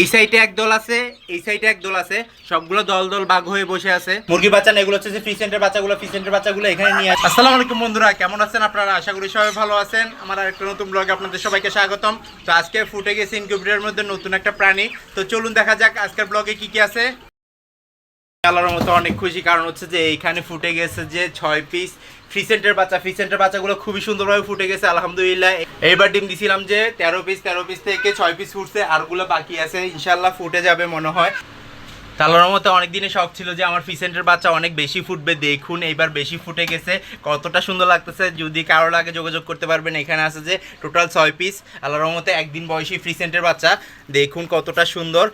এই সাইডে এক দল আছে এই সাইডে এক দল আছে সবগুলো দল দল বাঘ হয়ে বসে আছে। মুরগি বাচ্চা না এগুলো হচ্ছে যে ফিসেন্টের বাচ্চাগুলো ফিসেন্টের বাচ্চাগুলো এখানে নিয়ে আসে। আসসালামু আলাইকুম বন্ধুরা কেমন আছেন আপনারা? আশা করি সবাই ভালো আছেন। আমার আরেকটা নতুন ব্লগে আপনাদের সবাইকে স্বাগতম। তো আজকে ফুটে গেছে ইনকিউবেটারের মধ্যে নতুন একটা প্রাণী। তো চলুন দেখা যাক আজকের ব্লগে কি কি আছে। আল্লাহর মতো অনেক খুশি। কারণ হচ্ছে যে এইখানে ফুটে গেছে যে ছয় পিস ফ্রিসেন্টের বাচ্চা ফ্রিসেন্টের বাচ্চাগুলো খুবই সুন্দরভাবে ফুটে গেছে, আলহামদুলিল্লাহ। এইবার ডিম দিছিলাম যে তেরো পিস তেরো পিস থেকে ছয় পিস ফুটছে, আরগুলো বাকি আছে ইনশাল্লাহ ফুটে যাবে মনে হয়। তালার মতো অনেক দিনে শখ ছিল যে আমার ফিসেন্টের বাচ্চা অনেক বেশি ফুটবে, দেখুন এইবার বেশি ফুটে গেছে। কতটা সুন্দর লাগতেছে, যদি কারও লাগে যোগাযোগ করতে পারবেন, এখানে আছে যে টোটাল ছয় পিস আল্লাহর রহমতে একদিন বয়সী ফ্রিসেন্টের বাচ্চা, দেখুন কতটা সুন্দর।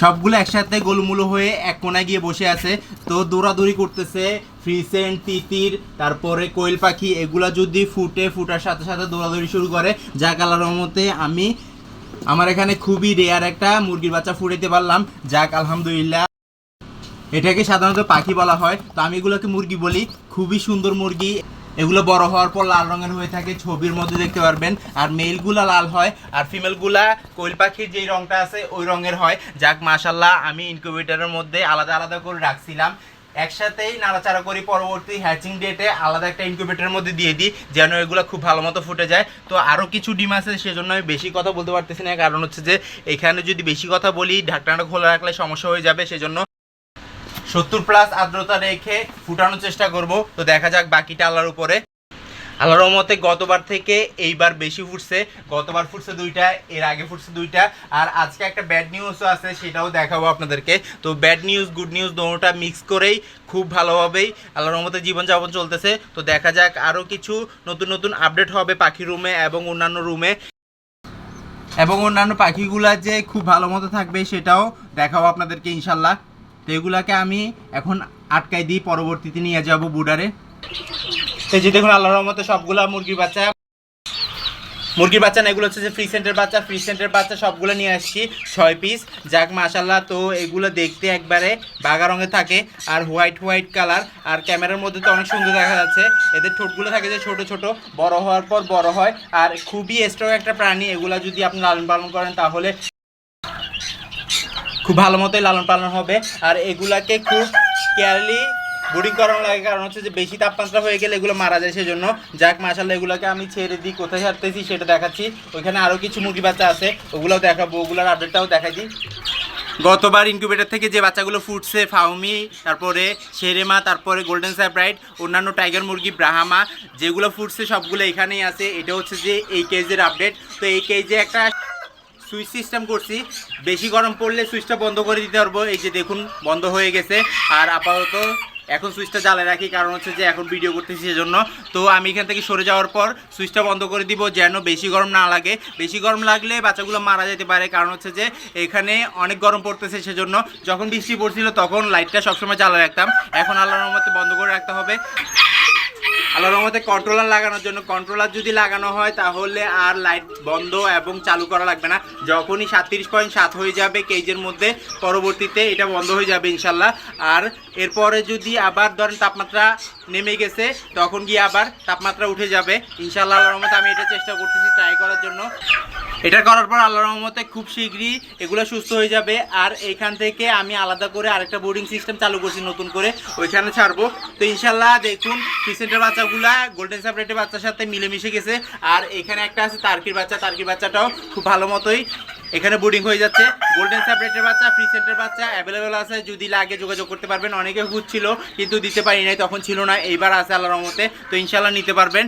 সবগুলো একসাথে গোলমুলো হয়ে এক কোনায় গিয়ে বসে আছে। তো দৌড়াদৌড়ি করতেছে ফ্রিসেন্ট তিতির, তারপরে কোয়েল পাখি, এগুলা যদি ফুটে, ফুটার সাথে সাথে দৌড়াদৌড়ি শুরু করে। যা কালার রহমতে আমি আমার এখানে খুবই রেয়ার একটা মুরগির বাচ্চা ফুটাইতে পারলাম। যাক, আলহামদুলিল্লাহ। এটাকে সাধারণত পাখি বলা হয়। তো আমি এগুলোকে মুরগি বলি। খুবই সুন্দর মুরগি। এগুলো বড় হওয়ার পর লাল রঙের হয়ে থাকে, ছবির মধ্যে দেখতে পারবেন। আর মেলগুলা লাল হয়, আর ফিমেলগুলা কোয়েল পাখির যেই রংটা আছে, ওই রঙের হয়। যাক মাশাল্লাহ আমি ইনকিউবেটরের মধ্যে আলাদা আলাদা করে রাখছিলাম। একসাথেই নাড়াচাড়া করি পরবর্তী হ্যাচিং ডেটে আলাদা একটা ইনকিউবেটরের মধ্যে দিয়ে দিই, যেন এগুলো খুব ভালো মতো ফুটে যায়। তো আরও কিছু ডিম আছে, সেজন্য আমি বেশি কথা বলতে পারতেছি না। কারণ হচ্ছে যে, এখানে যদি বেশি কথা বলি, ঢাকনাটা খোলা রাখলে সমস্যা হয়ে যাবে, সেজন্য সত্তর প্লাস আর্দ্রতা রেখে ফুটানোর চেষ্টা করব। তো দেখা যাক বাকিটা আল্লাহর উপরে। আল্লাহর রহমতে গতবার থেকে এইবার বেশি ফুটছে। গতবার ফুটছে দুইটা, এর আগে ফুটছে দুইটা। আর আজকে একটা ব্যাড নিউজও আছে, সেটাও দেখাবো আপনাদেরকে। তো ব্যাড নিউজ গুড নিউজ দোনোটা মিক্স করেই খুব ভালোভাবেই আল্লাহর রহমতে জীবনযাপন চলতেছে। তো দেখা যাক আরও কিছু নতুন নতুন আপডেট হবে পাখি রুমে এবং অন্যান্য রুমে এবং অন্যান্য পাখিগুলা যে খুব ভালো মতো থাকবে, সেটাও দেখাবো আপনাদেরকে ইনশাল্লাহ তো এগুলাকে আমি এখন আটকাই দিই পরবর্তীতে নিয়ে যাব বুডারে এই যে দেখুন, আল্লাহর রহমতে সবগুলা মুরগির বাচ্চা মুরগির বাচ্চা না, এগুলো হচ্ছে যে ফ্রি সেন্টের বাচ্চা ফ্রি সেন্টের বাচ্চা সবগুলো নিয়ে আসছি, ছয় পিস যাক মাশাল্লাহ তো এগুলো দেখতে একবারে বাগা রঙে থাকে, আর হোয়াইট হোয়াইট কালার আর ক্যামেরার মধ্যে তো অনেক সুন্দর দেখা যাচ্ছে। এদের ঠোঁটগুলো থাকে যে ছোট ছোট, বড় হওয়ার পর বড় হয়। আর খুবই স্ট্রং একটা প্রাণী, এগুলো যদি আপনি লালন পালন করেন তাহলে খুব ভালো মতোই লালন পালন হবে। আর এগুলাকে খুব কেয়ারলি বোর্ডিং করানো লাগে, কারণ হচ্ছে যে বেশি তাপমাত্রা হয়ে গেলে এগুলো মারা যায় সেজন্য। যাক মাসাল্লাহ এগুলোকে আমি ছেড়ে দিই, কোথায় ছাড়তেছি সেটা দেখাচ্ছি। ওইখানে আরও কিছু মুরগি বাচ্চা আছে, ওগুলোও দেখাবো, ওগুলোর আপডেটটাও দেখাই দিই। গতবার ইনকিউবেটর থেকে যে বাচ্চাগুলো ফুটছে, ফাউমি, তারপরে শেরেমা, তারপরে গোল্ডেন স্যাপ্রাইট অন্যান্য টাইগার মুরগি, ব্রাহামা, যেগুলো ফুটছে সবগুলো এখানেই আছে। এটা হচ্ছে যে এই কেজের আপডেট তো এই কেজে একটা সুইচ সিস্টেম করছি। বেশি গরম পড়লে সুইচটা বন্ধ করে দিতে পারব। এই যে দেখুন, বন্ধ হয়ে গেছে। আর আপাতত এখন সুইচটা জ্বালে রাখি, কারণ হচ্ছে যে এখন ভিডিও করতেছি সেজন্য। তো আমি এখান থেকে সরে যাওয়ার পর সুইচটা বন্ধ করে দিব, যেন বেশি গরম না লাগে। বেশি গরম লাগলে বাচ্চাগুলো মারা যেতে পারে, কারণ হচ্ছে যে এখানে অনেক গরম পড়তেছে সেজন্য। যখন বৃষ্টি পড়ছিল, তখন লাইটটা সবসময় জ্বালা রাখতাম। এখন আল্লাহর রহমতে বন্ধ করে রাখতে হবে। আল্লাহর রহমতে কন্ট্রোলার লাগানোর জন্য কন্ট্রোলার যদি লাগানো হয়, তাহলে আর লাইট বন্ধ এবং চালু করা লাগবে না। যখনই সাতত্রিশ পয়েন্ট সাত হয়ে যাবে কেজের মধ্যে, পরবর্তীতে এটা বন্ধ হয়ে যাবে ইনশাল্লাহ। আর এরপরে যদি আবার ধরেন তাপমাত্রা নেমে গেছে, তখন গিয়ে আবার তাপমাত্রা উঠে যাবে। ইনশাল্লাহ আল্লাহর রহমতে আমি এটা চেষ্টা করতেছি ট্রাই করার জন্য। এটা করার পর আল্লাহর রহমতে খুব শীঘ্রই এগুলো সুস্থ হয়ে যাবে। আর এখান থেকে আমি আলাদা করে আরেকটা বোর্ডিং সিস্টেম চালু করছি নতুন করে। ওইখানে ছাড়বো। তো ইনশাল্লাহ দেখুন পিসেন্টের বাচ্চাগুলা গোল্ডেন সাপারেটের বাচ্চার সাথে মিলেমিশে গেছে। আর এখানে একটা আছে তার্কির বাচ্চা, তার্কির বাচ্চাটাও খুব ভালো মতোই এখানে বোর্ডিং হয়ে যাচ্ছে। গোল্ডেন সাপারেটের বাচ্চা ফ্রি সেন্টের বাচ্চা অ্যাভেলেবেল আছে, যদি লাগে যোগাযোগ করতে পারবেন। অনেকে খুঁজছিল, কিন্তু দিতে পারি নাই, তখন ছিল না। এইবার আছে আল্লাহর রহমতে, তো ইনশাল্লাহ নিতে পারবেন।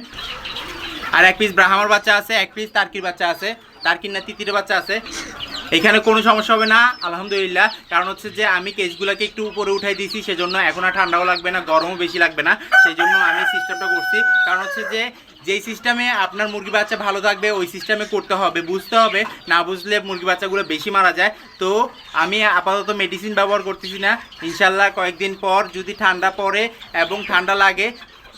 আর এক পিস ব্রাহ্মার বাচ্চা আছে, এক পিস তার্কির বাচ্চা আছে। তার্কির না তিতির বাচ্চা আছে। এখানে কোনো সমস্যা হবে না, আলহামদুলিল্লাহ। কারণ হচ্ছে যে আমি কেসগুলোকে একটু উপরে উঠাই দিয়েছি, সেজন্য এখন আর ঠান্ডাও লাগবে না, গরমও বেশি লাগবে না সেই জন্য আমি সিস্টেমটা করছি। কারণ হচ্ছে যে যেই সিস্টেমে আপনার মুরগি বাচ্চা ভালো থাকবে, ওই সিস্টেমে করতে হবে, বুঝতে হবে। না বুঝলে মুরগি বাচ্চাগুলো বেশি মারা যায়। তো আমি আপাতত মেডিসিন ব্যবহার করতেছি না। ইনশাল্লাহ কয়েকদিন পর যদি ঠান্ডা পড়ে এবং ঠান্ডা লাগে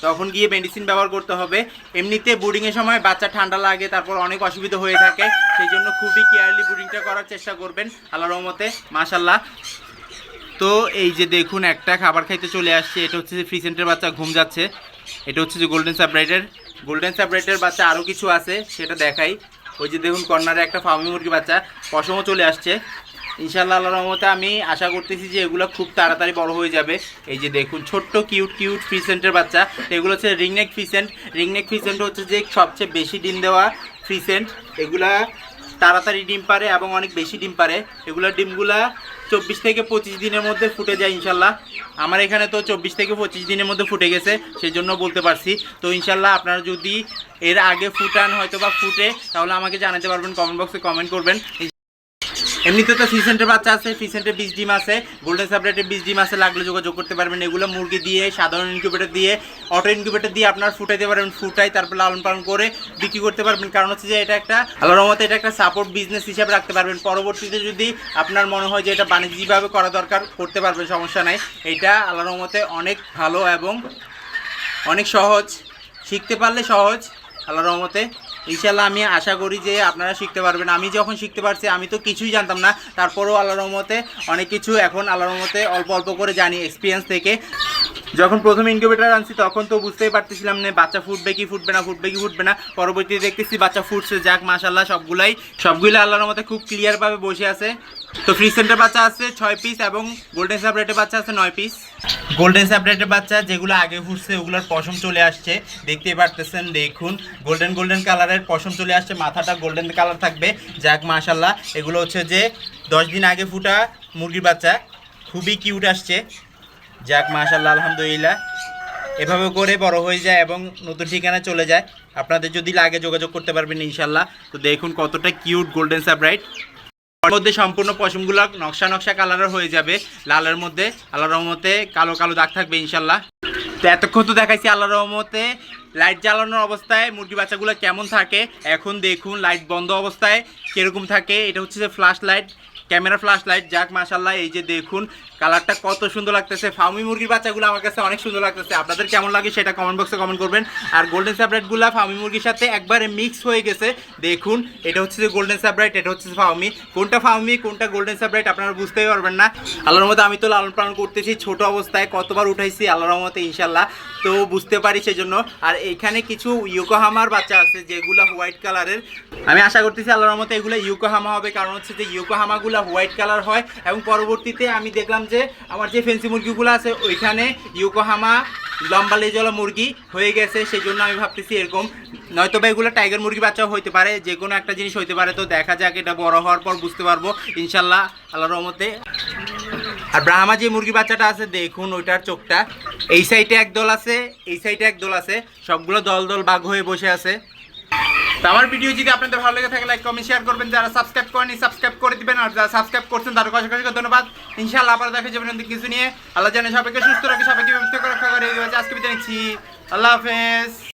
তখন গিয়ে মেডিসিন ব্যবহার করতে হবে। এমনিতে বোর্ডিংয়ের সময় বাচ্চা ঠান্ডা লাগে, তারপর অনেক অসুবিধা হয়ে থাকে। সেই জন্য খুবই কেয়ারলি বোর্ডিংটা করার চেষ্টা করবেন, আল্লাহ রহমতে মাশাল্লাহ তো এই যে দেখুন, একটা খাবার খাইতে চলে আসছে, এটা হচ্ছে যে ফ্রিসেন্টের বাচ্চা ঘুম যাচ্ছে। এটা হচ্ছে যে গোল্ডেন সাবরাইটের গোল্ডেন সাবরাইটের বাচ্চা আরও কিছু আছে, সেটা দেখাই। ওই যে দেখুন, কর্নারে একটা ফার্মি মুরগি বাচ্চা, পশমও চলে আসছে। ইনশাল্লাহ আল্লাহর রহমতে আমি আশা করতেছি যে এগুলো খুব তাড়াতাড়ি বড় হয়ে যাবে। এই যে দেখুন, ছোট্ট কিউট কিউট ফ্রিসেন্টের বাচ্চা। এগুলো হচ্ছে রিংনেক ফ্রিসেন্ট রিংনেক ফ্রিসেন্ট হচ্ছে যে সবচেয়ে বেশি ডিম দেওয়া ফ্রিসেন্ট এগুলা তাড়াতাড়ি ডিম পারে এবং অনেক বেশি ডিম পারে। এগুলোর ডিমগুলা চব্বিশ থেকে পঁচিশ দিনের মধ্যে ফুটে যায় ইনশাল্লাহ আমার এখানে তো চব্বিশ থেকে পঁচিশ দিনের মধ্যে ফুটে গেছে সেই জন্য বলতে পারছি। তো ইনশাল্লাহ আপনারা যদি এর আগে ফুটান হয়তো বা ফুটে, তাহলে আমাকে জানাতে পারবেন, কমেন্ট বক্সে কমেন্ট করবেন। এমনিতে তো ফিসেন্টের বাচ্চা আছে, ফিসেন্টের বীজ ডিম আছে, গোল্ডেন সাবরেটের বীজ ডিম আছে, লাগলে যোগাযোগ করতে পারবেন। এগুলো মুরগি দিয়ে, সাধারণ ইনকিউবেটর দিয়ে অটো ইনকিউবেটর দিয়ে আপনার ফুটাইতে পারবেন। ফুটাই তারপর লালন পালন করে বিক্রি করতে পারবেন। কারণ হচ্ছে যে এটা একটা, আল্লাহর রহমতে এটা একটা সাপোর্ট বিজনেস হিসাবে রাখতে পারবেন। পরবর্তীতে যদি আপনার মনে হয় যে এটা বাণিজ্যিকভাবে করা দরকার, করতে পারবেন, সমস্যা নাই। এটা আল্লাহর রহমতে অনেক ভালো এবং অনেক সহজ। শিখতে পারলে সহজ আল্লাহ রহমতে। ইনশাল্লাহ আমি আশা করি যে আপনারা শিখতে পারবেন। আমি যখন শিখতে পারছি, আমি তো কিছুই জানতাম না। তারপরও আল্লাহর রহমতে অনেক কিছু এখন আল্লাহর রহমতে অল্প অল্প করে জানি এক্সপিরিয়েন্স থেকে। যখন প্রথম ইনকিউবেটার আনছি, তখন তো বুঝতেই পারতেছিলাম না, বাচ্চা ফুটবে কি ফুটবে না, ফুটবে কি ফুটবে না। পরবর্তীতে দেখতেছি বাচ্চা ফুটছে, যাক মাশাল্লাহ সবগুলাই সবগুলো আল্লাহর মধ্যে খুব ক্লিয়ারভাবে বসে আছে। তো ফ্রি সেন্টার বাচ্চা আছে ছয় পিস এবং গোল্ডেন সাবরেটের বাচ্চা আছে নয় পিস গোল্ডেন সাবরেটের বাচ্চা যেগুলো আগে ফুটছে, ওগুলোর পশম চলে আসছে। দেখতেই পারতেছেন, দেখুন গোল্ডেন গোল্ডেন কালারের পশম চলে আসছে, মাথাটা গোল্ডেন কালার থাকবে। যাক মাশাল্লাহ এগুলো হচ্ছে যে, দশ দিন আগে ফুটা মুরগির বাচ্চা, খুবই কিউট আসছে। যাক মাশাল্লাহ আলহামদুলিল্লাহ। এভাবে করে বড় হয়ে যায় এবং নতুন ঠিকানা চলে যায়। আপনাদের যদি লাগে যোগাযোগ করতে পারবেন ইনশাল্লাহ তো দেখুন কতটা কিউট গোল্ডেন সাবরাইট এর মধ্যে সম্পূর্ণ পশমগুলো নকশা নকশা কালারের হয়ে যাবে। লালের মধ্যে আল্লাহ রহমতে কালো কালো দাগ থাকবে ইনশাল্লাহ তো এতক্ষণ তো দেখাইছি আল্লাহ রহমতে লাইট জ্বালানোর অবস্থায় মুরগি বাচ্চাগুলো কেমন থাকে। এখন দেখুন লাইট বন্ধ অবস্থায় কীরকম থাকে। এটা হচ্ছে যে flash light. Camera flash light যাক মাশাল্লাহ এই যে দেখুন, কালারটা কত সুন্দর লাগতেছে। ফার্মি মুরগির বাচ্চাগুলো আমার কাছে অনেক সুন্দর লাগতেছে। আপনাদের কেমন লাগে সেটা কমেন্ট বক্সে কমেন্ট করবেন। আর গোল্ডেন স্যাবরাইটগুলো ফার্মি মুরগির সাথে একবারে মিক্স হয়ে গেছে। দেখুন, এটা হচ্ছে যে গোল্ডেন স্যাবরাইট এটা হচ্ছে ফার্মি কোনটা ফার্মি কোনটা গোল্ডেন স্যাবরাইট আপনারা বুঝতেই পারবেন না। আল্লাহর মতো আমি তো লালন পালন করতেছি, ছোট অবস্থায় কতবার উঠাইছি, আল্লাহর মতো ইনশাল্লাহ তো বুঝতে পারি সেই জন্য আর এখানে কিছু ইউকোহামার বাচ্চা আছে, যেগুলো হোয়াইট কালারের। আমি আশা করতেছি আল্লাহর মতো এগুলো ইউকোহামা হবে, কারণ হচ্ছে যে ইউকোহামাগুলো হোয়াইট কালার হয় এবং পরবর্তীতে আমি দেখলাম যে আমার যে ফেন্সি মুরগিগুলো আছে, ওইখানে ইউকোহামা লম্বা লেজওয়ালা মুরগি হয়ে গেছে সেই জন্য আমি ভাবতেছি এরকম। নয়তো বা এগুলো টাইগার মুরগি বাচ্চাও হইতে পারে যে কোনো একটা জিনিস হইতে পারে, তো দেখা যাক, এটা বড় হওয়ার পর বুঝতে পারব। ইনশাল্লাহ আল্লাহর রহমতে। আর ব্রাহ্মা যে মুরগি বাচ্চাটা আছে, দেখুন ওইটার চোখটা। এই সাইডে একদল আছে, এই সাইডে একদল আছে, সবগুলো দল দল বাঘ হয়ে বসে আছে। তো আমার ভিডিও যদি আপনাদের ভালো লেগে থাকে লাইক কমেন্ট শেয়ার করবেন। যারা সাবস্ক্রাইব করেনি সাবস্ক্রাইব করে দিবেন। আর যারা সাবস্ক্রাইব করছেন তার কাছে কাছে ধন্যবাদ। ইনশাআল্লাহ আবার দেখা যাবেন নতুন কিছু নিয়ে। আল্লাহ জানে সবাইকে সুস্থ রাখে, সবাইকে ব্যবস্থা করে রাখা করে। আজকে বিদায় নিচ্ছি। আল্লাহ হাফেজ।